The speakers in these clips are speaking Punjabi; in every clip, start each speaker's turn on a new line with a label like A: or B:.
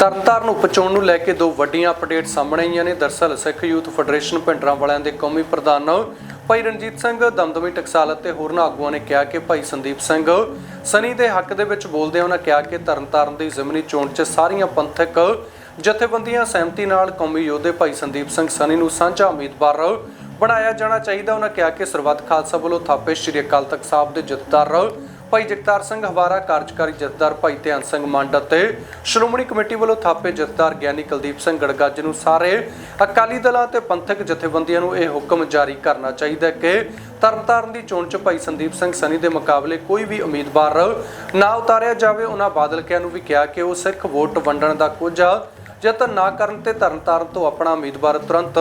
A: ਤਰਨਤਾਰਨ ਉਪਚੋਣ ਨੂੰ ਲੈ ਕੇ ਦੋ ਵੱਡੀਆਂ ਅਪਡੇਟ ਸਾਹਮਣੇ ਆਈਆਂ ਨੇ। ਦਰਸਲ ਸਿੱਖ ਯੂਥ ਫੈਡਰੇਸ਼ਨ ਭਿੰਡਰਾਂ ਵਾਲਿਆਂ ਦੇ ਕੌਮੀ ਪ੍ਰਧਾਨ ਭਾਈ ਰਣਜੀਤ ਸਿੰਘ ਦਮਦਮੀ ਟਕਸਾਲ ਅਤੇ ਹੋਰਨਾਂ ਆਗੂਆਂ ਨੇ ਕਿਹਾ ਕਿ ਭਾਈ ਸੰਦੀਪ ਸਿੰਘ ਸਨੀ ਦੇ ਹੱਕ ਦੇ ਵਿੱਚ ਬੋਲਦਿਆਂ ਉਹਨਾਂ ਕਿਹਾ ਕਿ ਤਰਨਤਾਰਨ ਦੀ ਜ਼ਮੀਨੀ ਚੋਣ 'ਚ ਸਾਰੀਆਂ ਪੰਥਕ ਜਥੇਬੰਦੀਆਂ ਸਹਿਮਤੀ ਨਾਲ ਕੌਮੀ ਯੋਧੇ ਭਾਈ ਸੰਦੀਪ ਸਿੰਘ ਸਨੀ ਨੂੰ ਸਾਂਝਾ ਉਮੀਦਵਾਰ ਬਣਾਇਆ ਜਾਣਾ ਚਾਹੀਦਾ। ਉਹਨਾਂ ਕਿਹਾ ਕਿ ਸਰਬੱਤ ਖਾਲਸਾ ਵੱਲੋਂ ਥਾਪੇ ਸ਼੍ਰੀ ਅਕਾਲ ਤਖਤ ਸਾਹਿਬ ਦੇ ਜਥੇਦਾਰ ਭਾਈ ਜਗਤਾਰ ਸਿੰਘ ਹਵਾਰਾ ਕਾਰਜਕਾਰੀ ਜਥੇਦਾਰ ਭਾਈ ਧਿਆਨ ਸਿੰਘ ਮੰਡ ਅਤੇ ਸ਼੍ਰੋਮਣੀ ਕਮੇਟੀ ਵੱਲੋਂ ਥਾਪੇ ਜਥੇਦਾਰ ਗਿਆਨੀ ਕੁਲਦੀਪ ਸਿੰਘ ਗੜਗੱਜ ਨੂੰ ਸਾਰੇ ਅਕਾਲੀ ਦਲਾਂ ਤੇ ਪੰਥਕ ਜਥੇਬੰਦੀਆਂ ਨੂੰ ਇਹ ਹੁਕਮ ਜਾਰੀ ਕਰਨਾ ਚਾਹੀਦਾ ਕਿ ਤਰਨਤਾਰਨ ਦੀ ਚੋਣ 'ਚ ਭਾਈ ਸੰਦੀਪ ਸਿੰਘ ਸਨੀ ਦੇ ਮੁਕਾਬਲੇ ਕੋਈ ਵੀ ਉਮੀਦਵਾਰ ਨਾ ਉਤਾਰਿਆ ਜਾਵੇ, ਉਹਨਾਂ ਬਾਦਲਕਿਆਂ ਨੂੰ ਵੀ ਕਿਹਾ ਕਿ ਉਹ ਸਿੱਖ ਵੋਟ ਵੰਡਣ ਦਾ ਕੁਝ ਯਤਨ ਨਾ ਕਰਨ ਤੇ ਤਰਨਤਾਰਨ ਤੋਂ ਆਪਣਾ ਉਮੀਦਵਾਰ ਤੁਰੰਤ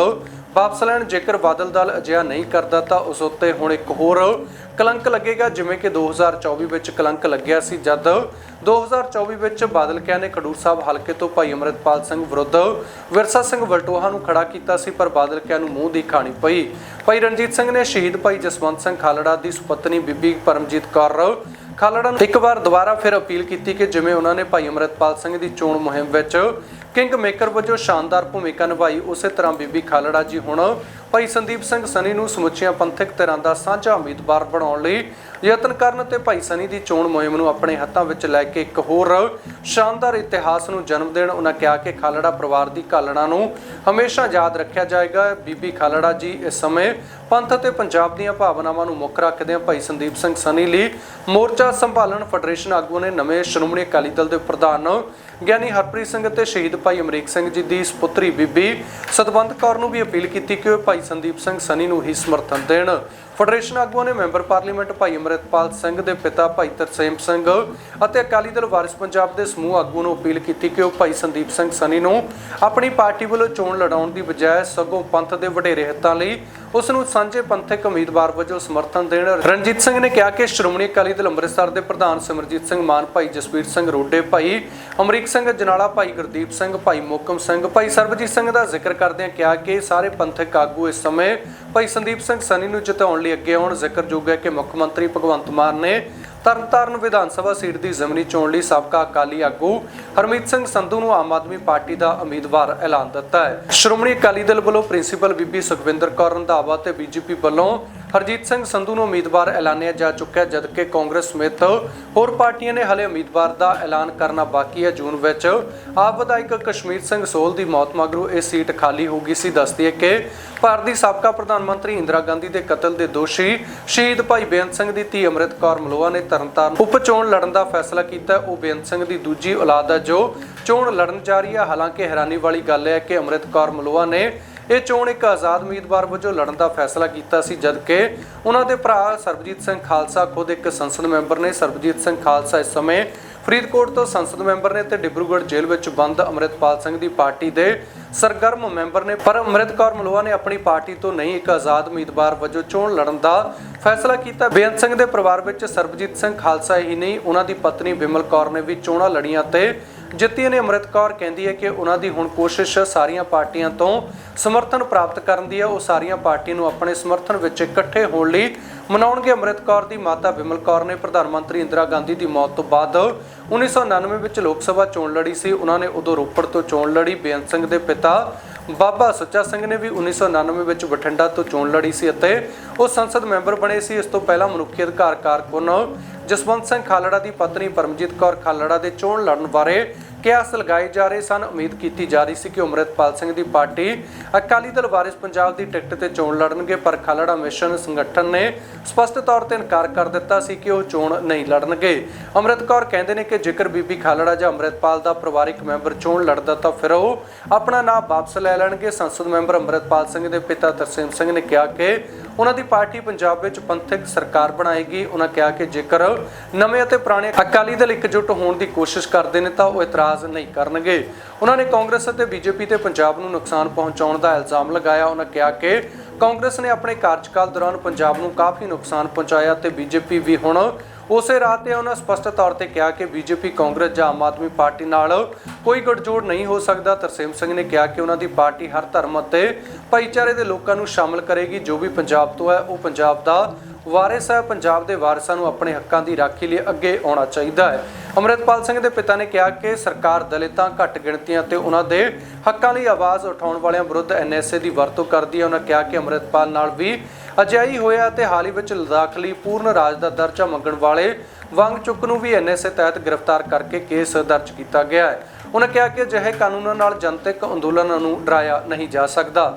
A: ਵਾਪਸ ਲੈਣ ਜੇਕਰ ਬਾਦਲ ਦਲ ਅਜਿਹਾ ਨਹੀਂ ਕਰਦਾ ਤਾਂ ਉਸ ਉੱਤੇ ਹੁਣ ਇੱਕ ਹੋਰ ਕਲੰਕ ਲੱਗੇਗਾ, ਜਿਵੇਂ ਕਿ 2024 ਵਿੱਚ ਕਲੰਕ ਲੱਗਿਆ ਸੀ, ਜਦ 2024 ਵਿੱਚ ਬਾਦਲ ਕਿਆਂ ਨੇ ਖਡੂਰ ਸਾਹਿਬ ਹਲਕੇ ਤੋਂ ਭਾਈ ਅਮਰਿਤਪਾਲ ਸਿੰਘ ਵਿਰੁੱਧ ਵਿਰਸਾ ਸਿੰਘ ਵਲਟੋਹਾ ਨੂੰ ਖੜਾ ਕੀਤਾ ਸੀ, ਪਰ ਬਾਦਲ ਕਿਆਂ ਨੂੰ ਮੂੰਹ ਦੀ ਖਾਣੀ ਪਈ। ਭਾਈ ਰਣਜੀਤ ਸਿੰਘ ਨੇ ਸ਼ਹੀਦ ਭਾਈ ਜਸਵੰਤ ਸਿੰਘ ਖਾਲੜਾ ਦੀ ਸੁਪਤਨੀ ਬੀਬੀ ਪਰਮਜੀਤ ਕੌਰ ਖਾਲੜਾ ਨੂੰ ਇੱਕ ਵਾਰ ਦੁਬਾਰਾ ਫਿਰ ਅਪੀਲ ਕੀਤੀ ਕਿ ਜਿਵੇਂ ਉਹਨਾਂ ਨੇ ਭਾਈ ਅਮਰਿਤਪਾਲ ਸਿੰਘ ਦੀ ਚੋਣ ਮੁਹਿੰਮ ਵਿੱਚ ਕਿੰਗ ਮੇਕਰ ਵਜੋਂ ਸ਼ਾਨਦਾਰ ਭੂਮਿਕਾ ਨਿਭਾਈ, ਉਸੇ ਤਰ੍ਹਾਂ ਬੀਬੀ ਖਾਲੜਾ ਜੀ ਹੁਣ ਭਾਈ ਸੰਦੀਪ ਸਿੰਘ ਸਨੀ ਨੂੰ ਸਮੁੱਚੀਆਂ ਪੰਥਕ ਧਿਰਾਂ ਦਾ ਸਾਂਝਾ ਉਮੀਦਵਾਰ ਬਣਾਉਣ ਲਈ ਯਤਨ ਕਰਨ ਤੇ ਭਾਈ ਸਨੀ ਦੀ ਚੋਣ ਮੁਹਿੰਮ ਨੂੰ ਆਪਣੇ ਹੱਥਾਂ ਵਿੱਚ ਲੈ ਕੇ ਇੱਕ ਹੋਰ ਸ਼ਾਨਦਾਰ ਇਤਿਹਾਸ ਨੂੰ ਜਨਮ ਦੇਣ, ਉਹਨਾਂ ਕਿਹਾ ਕਿ ਖਾਲੜਾ ਪਰਿਵਾਰ ਦੀ ਘਾਲਣਾ ਨੂੰ ਹਮੇਸ਼ਾ ਯਾਦ ਰੱਖਿਆ ਜਾਏਗਾ। ਬੀਬੀ ਖਾਲੜਾ ਜੀ ਇਸ ਸਮੇਂ ਪੰਥ ਅਤੇ ਪੰਜਾਬ ਦੀਆਂ ਭਾਵਨਾਵਾਂ ਨੂੰ ਮੁੱਖ ਰੱਖਦਿਆਂ ਭਾਈ ਸੰਦੀਪ ਸਿੰਘ ਸਨੀ ਲਈ ਮੋਰਚਾ ਸੰਭਾਲਣ ਫੈਡਰੇਸ਼ਨ ਆਗੂਆਂ ਨੇ ਨਵੇਂ ਸ਼੍ਰੋਮਣੀ ਅਕਾਲੀ ਦਲ ਦੇ ਪ੍ਰਧਾਨ ਗਿਆਨੀ ਹਰਪ੍ਰੀਤ ਸਿੰਘ ਅਤੇ ਸ਼ਹੀਦ ਭਾਈ ਅਮਰੀਕ ਸਿੰਘ ਜੀ ਦੀ ਸੁਪੁੱਤਰੀ ਬੀਬੀ ਸਤਵੰਤ ਕੌਰ ਨੂੰ ਵੀ ਅਪੀਲ ਕੀਤੀ ਕਿ ਉਹ ਭਾਈ ਸੰਦੀਪ ਸਿੰਘ ਸਨੀ ਨੂੰ ਹੀ ਸਮਰਥਨ ਦੇਣ। ਫੈਡਰੇਸ਼ਨ ਆਗੂਆਂ ਨੇ ਮੈਂਬਰ ਪਾਰਲੀਮੈਂਟ ਭਾਈ ਅਮਰਿਤਪਾਲ ਸਿੰਘ ਦੇ ਪਿਤਾ ਭਾਈ ਤਰਸੇਮ ਸਿੰਘ ਅਤੇ ਅਕਾਲੀ ਦਲ ਵਾਰਿਸ ਪੰਜਾਬ ਦੇ ਸਮੂਹ ਆਗੂ ਨੂੰ ਅਪੀਲ ਕੀਤੀ ਕਿ ਉਹ ਭਾਈ ਸੰਦੀਪ ਸਿੰਘ ਸਨੀ ਨੂੰ ਆਪਣੀ ਪਾਰਟੀ ਵੱਲੋਂ ਚੋਣ ਲੜਾਉਣ ਦੀ ਬਜਾਏ ਸਗੋਂ ਪੰਥ ਦੇ ਵਡੇਰੇ ਹਿੱਤਾਂ ਲਈ ਉਸ ਨੂੰ ਸਾਂਝੇ ਪੰਥਕ ਉਮੀਦਵਾਰ ਵਜੋਂ ਸਮਰਥਨ ਦੇਣ। ਰਣਜੀਤ ਸਿੰਘ ਨੇ ਕਿਹਾ ਕਿ ਸ਼੍ਰੋਮਣੀ ਅਕਾਲੀ ਦਲ ਅੰਮ੍ਰਿਤਸਰ ਦੇ ਪ੍ਰਧਾਨ ਸਿਮਰਜੀਤ ਸਿੰਘ ਮਾਨ, ਭਾਈ ਜਸਵੀਰ ਸਿੰਘ ਰੋਡੇ, ਭਾਈ ਅਮਰੀਕ ਸਿੰਘ ਜਨਾਲਾ, ਭਾਈ ਗੁਰਦੀਪ ਸਿੰਘ, ਭਾਈ ਮੋਕਮ ਸਿੰਘ, ਭਾਈ ਸਰਬਜੀਤ ਸਿੰਘ ਦਾ ਜ਼ਿਕਰ ਕਰਦਿਆਂ ਕਿਹਾ ਕਿ ਸਾਰੇ ਪੰਥਕ ਆਗੂ ਇਸ ਸਮੇਂ ਭਾਈ ਸੰਦੀਪ ਸਿੰਘ ਸਨੀ ਨੂੰ ਜਿਤਾਉਣ ਲਈ ਅੱਗੇ ਆਉਣ ਜ਼ਿਕਰਯੋਗ ਹੈ ਕਿ ਮੁੱਖ ਮੰਤਰੀ ਭਗਵੰਤ ਮਾਨ ਨੇ ਤਰਨਤਾਰਨ ਵਿਧਾਨ ਸਭਾ ਸੀਟ ਦੀ ਜ਼ਮਨੀ ਚੋਣ ਲਈ ਸਾਬਕਾ ਅਕਾਲੀ ਆਗੂ ਹਰਮੀਤ ਸਿੰਘ ਸੰਧੂ ਨੂੰ ਆਮ ਆਦਮੀ ਪਾਰਟੀ ਦਾ ਉਮੀਦਵਾਰ ਐਲਾਨ ਦਿੱਤਾ ਹੈ। ਸ਼੍ਰੋਮਣੀ ਅਕਾਲੀ ਦਲ ਵੱਲੋਂ ਪ੍ਰਿੰਸੀਪਲ ਬੀਬੀ ਸੁਖਵਿੰਦਰ ਕੌਰ ਰੰਧਾਵਾ ਤੇ ਬੀਜੇਪੀ ਵੱਲੋਂ ਹਰਜੀਤ ਸਿੰਘ ਸੰਧੂ ਨੂੰ ਉਮੀਦਵਾਰ ਐਲਾਨਿਆ ਜਾ ਚੁੱਕਾ ਹੈ ਜਦਕਿ ਕਾਂਗਰਸ ਸਮੇਤ ਹੋਰ ਪਾਰਟੀਆਂ ਨੇ ਹਲੇ ਉਮੀਦਵਾਰ ਦਾ ਐਲਾਨ ਕਰਨਾ ਬਾਕੀ ਹੈ। ਜੂਨ ਵਿੱਚ ਆਪ ਵਿਧਾਇਕ ਕਸ਼ਮੀਰ ਸਿੰਘ ਸੋਲ ਦੀ ਮੌਤ ਮਗਰੋਂ ਇਹ ਸੀਟ ਖਾਲੀ ਹੋ ਗਈ ਸੀ। ਦੱਸਦੀ ਹੈ ਕਿ ਭਾਰਤ ਦੀ ਸਾਬਕਾ ਪ੍ਰਧਾਨ ਮੰਤਰੀ ਇੰਦਰਾ ਗਾਂਧੀ ਦੇ ਕਤਲ ਦੇ ਦੋਸ਼ੀ ਸ਼ਹੀਦ ਭਾਈ ਬੇਅੰਤ ਸਿੰਘ ਦੀ ਧੀ ਅੰਮ੍ਰਿਤ ਕੌਰ ਮਲੋਆ ਨੇ ਤਰਨਤਾਰਨ ਉਪ ਚੋਣ ਲੜਨ ਦਾ ਫੈਸਲਾ ਕੀਤਾ। ਉਹ ਬੇਅੰਤ ਸਿੰਘ ਦੀ ਦੂਜੀ ਔਲਾਦ ਹੈ, ਜੋ ਚੋਣ ਲੜਨ ਜਾ ਰਹੀ ਹੈ। ਹਾਲਾਂਕਿ ਹੈਰਾਨੀ ਵਾਲੀ ਗੱਲ ਹੈ ਕਿ ਅੰਮ੍ਰਿਤ ਕੌਰ ਮਲੋਆ ਨੇ ਇਹ ਚੋਣ ਇੱਕ ਆਜ਼ਾਦ ਉਮੀਦਵਾਰ ਵਜੋਂ ਲੜਨ ਦਾ ਫੈਸਲਾ ਕੀਤਾ ਸੀ, ਜਦਕਿ ਉਹਨਾਂ ਦੇ ਭਰਾ ਸਰਬਜੀਤ ਸਿੰਘ ਖਾਲਸਾ ਖੁਦ ਇੱਕ ਸੰਸਦ ਮੈਂਬਰ ਨੇ। ਸਰਬਜੀਤ ਸਿੰਘ ਖਾਲਸਾ ਇਸ ਸਮੇਂ ਫਰੀਦਕੋਟ ਤੋਂ ਸੰਸਦ ਮੈਂਬਰ ਨੇ ਤੇ ਡਿਬਰੂਗੜ੍ਹ ਜੇਲ੍ਹ ਵਿੱਚ ਬੰਦ ਅੰਮ੍ਰਿਤਪਾਲ ਸਿੰਘ ਦੀ ਪਾਰਟੀ ਦੇ ਸਰਗਰਮ ਮੈਂਬਰ ਨੇ ਪਰ ਅੰਮ੍ਰਿਤ ਕੌਰ ਮਲੋਆ ਨੇ ਆਪਣੀ ਪਾਰਟੀ ਤੋਂ ਨਹੀਂ ਇੱਕ ਆਜ਼ਾਦ ਉਮੀਦਵਾਰ ਵਜੋਂ ਚੋਣ ਲੜਨ ਦਾ ਫੈਸਲਾ ਕੀਤਾ। ਬੇਅੰਤ ਸਿੰਘ ਦੇ ਪਰਿਵਾਰ ਵਿੱਚ ਸਰਬਜੀਤ ਸਿੰਘ ਖਾਲਸਾ ਹੀ ਨਹੀਂ, ਉਹਨਾਂ ਦੀ ਪਤਨੀ ਵਿਮਲ ਕੌਰ ਨੇ ਵੀ ਚੋਣਾਂ ਲੜੀਆਂ ਤੇ ਜਿੱਤੀਆਂ ਨੇ। ਅੰਮ੍ਰਿਤ ਕੌਰ ਕਹਿੰਦੀ ਹੈ ਕਿ ਉਹਨਾਂ ਦੀ ਹੁਣ ਕੋਸ਼ਿਸ਼ ਸਾਰੀਆਂ ਪਾਰਟੀਆਂ ਤੋਂ ਸਮਰਥਨ ਪ੍ਰਾਪਤ ਕਰਨ ਦੀ ਹੈ। ਉਹ ਸਾਰੀਆਂ ਪਾਰਟੀਆਂ ਨੂੰ ਆਪਣੇ ਸਮਰਥਨ ਵਿੱਚ ਇਕੱਠੇ ਹੋਣ ਲਈ ਮਨਾਉਣਗੇ। ਅੰਮ੍ਰਿਤ ਕੌਰ ਦੀ ਮਾਤਾ ਵਿਮਲ ਕੌਰ ਨੇ ਪ੍ਰਧਾਨ ਮੰਤਰੀ ਇੰਦਰਾ ਗਾਂਧੀ ਦੀ ਮੌਤ ਤੋਂ ਬਾਅਦ 1999 ਵਿੱਚ ਲੋਕ ਸਭਾ ਚੋਣ ਲੜੀ ਸੀ। ਉਹਨਾਂ ਨੇ ਉਦੋਂ ਰੋਪੜ ਤੋਂ ਚੋਣ ਲੜੀ। ਬੇਅੰਤ ਸਿੰਘ ਦੇ ਪਿਤਾ ਬਾਬਾ ਸੁੱਚਾ ਸਿੰਘ ਨੇ ਵੀ 1999 ਵਿੱਚ ਬਠਿੰਡਾ ਤੋਂ ਚੋਣ ਲੜੀ ਸੀ ਅਤੇ ਉਹ ਸੰਸਦ ਮੈਂਬਰ ਬਣੇ ਸੀ। ਇਸ ਤੋਂ ਪਹਿਲਾਂ ਮਨੁੱਖੀ ਅਧਿਕਾਰ ਕਾਰਕੁਨ ਜਸਵੰਤ ਸਿੰਘ ਖਾਲੜਾ ਦੀ ਪਤਨੀ ਪਰਮਜੀਤ ਕੌਰ ਖਾਲੜਾ ਦੇ ਚੋਣ ਲੜਨ ਬਾਰੇ ਕਿਆਸ ਲਗਾਏ ਜਾ ਰਹੇ ਸਨ? ਉਮੀਦ ਕੀਤੀ ਜਾ ਰਹੀ ਸੀ ਕਿ ਅੰਮ੍ਰਿਤਪਾਲ ਸਿੰਘ ਦੀ ਪਾਰਟੀ ਅਕਾਲੀ ਦਲ ਵਾਰਿਸ ਪੰਜਾਬ ਦੀ ਟਿਕਟ ਤੇ ਚੋਣ ਲੜਨਗੇ, ਪਰ ਖਾਲੜਾ ਮਿਸ਼ਨ ਸੰਗਠਨ ਨੇ ਸਪਸ਼ਟ ਤੌਰ ਤੇ ਇਨਕਾਰ ਕਰ ਦਿੱਤਾ ਸੀ ਕਿ ਉਹ ਚੋਣ ਨਹੀਂ ਲੜਨਗੇ। ਅੰਮ੍ਰਿਤ ਕੌਰ ਕਹਿੰਦੇ ਨੇ ਕਿ ਜੇਕਰ ਬੀਬੀ ਖਾਲੜਾ ਜਾਂ ਅੰਮ੍ਰਿਤਪਾਲ ਦਾ ਪਰਿਵਾਰਿਕ ਮੈਂਬਰ ਚੋਣ ਲੜਦਾ ਤਾਂ ਫਿਰ ਉਹ ਆਪਣਾ ਨਾਮ ਵਾਪਸ ਲੈ ਲੈਣਗੇ। ਸੰਸਦ ਮੈਂਬਰ ਅੰਮ੍ਰਿਤਪਾਲ ਸਿੰਘ ਦੇ ਪਿਤਾ ਤਰਸੇਮ ਸਿੰਘ ਨੇ ਕਿਹਾ ਕਿ ਉਹਨਾਂ ਦੀ ਪਾਰਟੀ ਪੰਜਾਬ ਵਿੱਚ ਪੰਥਕ ਸਰਕਾਰ ਬਣਾਏਗੀ। ਉਹਨਾਂ ਕਿਹਾ ਕਿ ਜੇਕਰ ਨਵੇਂ ਅਤੇ ਪੁਰਾਣੇ ਅਕਾਲੀ ਦਲ ਇਕਜੁੱਟ ਹੋਣ ਦੀ ਕੋਸ਼ਿਸ਼ ਕਰਦੇ ਨੇ ਤਾਂ ਉਹ ਇਤਰਾਜ਼ ਨਹੀਂ ਕਰਨਗੇ। ਉਹਨਾਂ ਨੇ ਕਾਂਗਰਸ ਅਤੇ ਬੀਜੇਪੀ ਤੇ ਪੰਜਾਬ ਨੂੰ ਨੁਕਸਾਨ ਪਹੁੰਚਾਉਣ ਦਾ ਇਲਜ਼ਾਮ ਲਗਾਇਆ। ਉਹਨਾਂ ਕਿਹਾ ਕਿ ਕਾਂਗਰਸ ਨੇ ਆਪਣੇ ਕਾਰਜਕਾਲ ਦੌਰਾਨ ਪੰਜਾਬ ਨੂੰ ਕਾਫੀ ਨੁਕਸਾਨ ਪਹੁੰਚਾਇਆ ਤੇ ਬੀਜੇਪੀ ਵੀ ਹੁਣ ਉਸੇ ਰਾਹ ਤੇ ਉਹਨਾਂ ਸਪਸ਼ਟ ਤੌਰ ਤੇ ਕਿਹਾ ਕਿ ਬੀਜੇਪੀ ਕਾਂਗਰਸ ਜਾਂ ਆਮ ਆਦਮੀ ਪਾਰਟੀ ਨਾਲ ਕੋਈ ਗੱਠਜੋੜ ਨਹੀਂ ਹੋ ਸਕਦਾ। ਤਰਸੇਮ ਸਿੰਘ ਨੇ ਕਿਹਾ ਕਿ ਉਹਨਾਂ ਦੀ ਪਾਰਟੀ ਹਰ ਧਰਮ ਅਤੇ ਭਾਈਚਾਰੇ ਦੇ ਲੋਕਾਂ ਨੂੰ ਸ਼ਾਮਲ ਕਰੇਗੀ। ਜੋ ਵੀ ਪੰਜਾਬ ਤੋਂ ਹੈ, ਉਹ ਪੰਜਾਬ ਦਾ ਵਾਰਿਸ ਹੈ ਪੰਜਾਬ ਦੇ ਵਾਰਿਸਾਂ ਨੂੰ ਆਪਣੇ ਹੱਕਾਂ ਦੀ ਰਾਖੀ ਲਈ ਅੱਗੇ ਆਉਣਾ ਚਾਹੀਦਾ ਹੈ। ਅਮਰਿਤਪਾਲ ਸਿੰਘ ਦੇ ਪਿਤਾ ਨੇ ਕਿਹਾ ਕਿ ਸਰਕਾਰ ਦਲਿਤਾਂ ਘੱਟ ਗਿਣਤੀਆਂ ਤੇ ਉਹਨਾਂ ਦੇ ਹੱਕਾਂ ਲਈ ਆਵਾਜ਼ ਉਠਾਉਣ ਵਾਲਿਆਂ ਵਿਰੁੱਧ ਐਨਐਸਏ ਦੀ ਵਰਤੋਂ ਕਰਦੀ ਹੈ। ਉਹਨਾਂ ਕਿਹਾ ਕਿ ਅਮਰਿਤਪਾਲ ਨਾਲ ਵੀ ਅਜਿਹੀ ਹੋਇਆ ਤੇ ਹਾਲ ਹੀ ਵਿੱਚ ਲਦਾਖ ਲਈ ਪੂਰਨ ਰਾਜ ਦਾ ਦਰਜਾ ਮੰਗਣ ਵਾਲੇ ਵਾਂਗ ਚੁੱਕ ਨੂੰ ਵੀ ਐਨਐਸਏ ਤਹਿਤ ਗ੍ਰਿਫਤਾਰ ਕਰਕੇ ਕੇਸ ਦਰਜ ਕੀਤਾ ਗਿਆ ਹੈ। ਉਹਨਾਂ ਕਿਹਾ ਕਿ ਅਜਿਹੇ ਕਾਨੂੰਨਾਂ ਨਾਲ ਜਨਤਕ ਅੰਦੋਲਨਾਂ ਨੂੰ ਡਰਾਇਆ ਨਹੀਂ ਜਾ ਸਕਦਾ।